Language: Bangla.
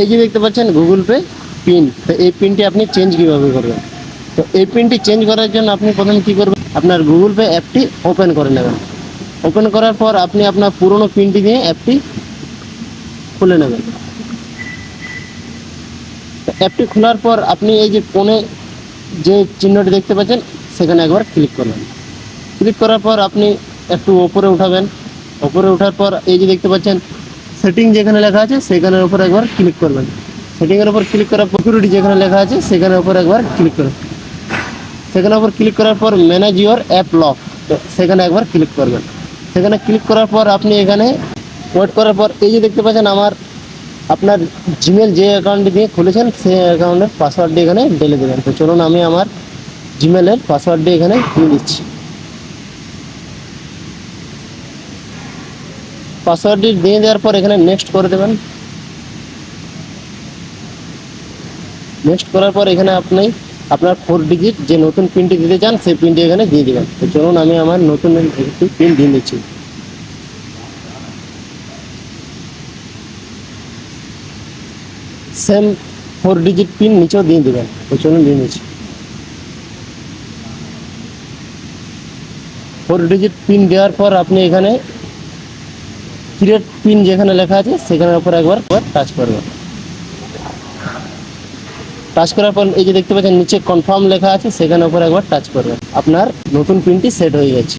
এই যে দেখতে পাচ্ছেন গুগল পে পিন। তো এই পিনটি আপনি চেঞ্জ কীভাবে করবেন? তো এই পিনটি চেঞ্জ করার জন্য আপনি প্রথমে কী করবেন? আপনার গুগল পে অ্যাপটি ওপেন করে নেবেন। ওপেন করার পর আপনি আপনার পুরনো পিনটি দিয়ে অ্যাপটি খুলে নেবেন। অ্যাপটি খোলার পর আপনি এই যে কোণে যে চিহ্নটি দেখতে পাচ্ছেন, সেখানে একবার ক্লিক করবেন। ক্লিক করার পর আপনি একটু ওপরে উঠাবেন। ওপরে ওঠার পর এই যে দেখতে পাচ্ছেন সেটিং যেখানে লেখা আছে, সেখানের উপর একবার ক্লিক করবেন। সেটিংয়ের উপর ক্লিক করার সিকিউরিটি যেখানে লেখা আছে, সেখানের উপর একবার ক্লিক করবেন। সেখানে উপর ক্লিক করার পর ম্যানেজ ইউর অ্যাপ লক সেখানে একবার ক্লিক করবেন। সেখানে ক্লিক করার পর আপনি এখানে ওয়েট করার পর এই যে দেখতে পাচ্ছেন আমার, আপনার জিমেল যে অ্যাকাউন্টটি দিয়ে খুলেছেন, সেই অ্যাকাউন্টের পাসওয়ার্ডটি এখানে ঢেলে দেবেন। তো চলুন আমি আমার জিমেলের পাসওয়ার্ডটি এখানে দিয়ে দিচ্ছি। পাসওয়ার্ডটি দিয়ে দেওয়ার পর এখানে নেক্সট করে দেবেন। নেক্সট করার পর এখানে আপনি আপনার ফোর ডিজিট যে নতুন পিনটি দিতে চান, সেই পিনটি এখানে দিয়ে দেবেন। তো চলুন আমি আমার নতুন একটি পিন দিয়ে দিচ্ছি সেম ফোর ডিজিট পিন নিচেও দিয়ে দেবেন। তো চলুন দিয়ে দিচ্ছি ফোর ডিজিট পিন দেওয়ার পর আপনি এখানে ক্রিয়েট পিন যেখানে লেখা আছে, সেখানের উপর একবার টাচ করবেন টাচ করার পর এই যে দেখতে পাচ্ছেন, নিচে কনফার্ম লেখা আছে, সেখানের উপর একবার টাচ করবেন আপনার নতুন পিনটি সেট হয়ে গেছে।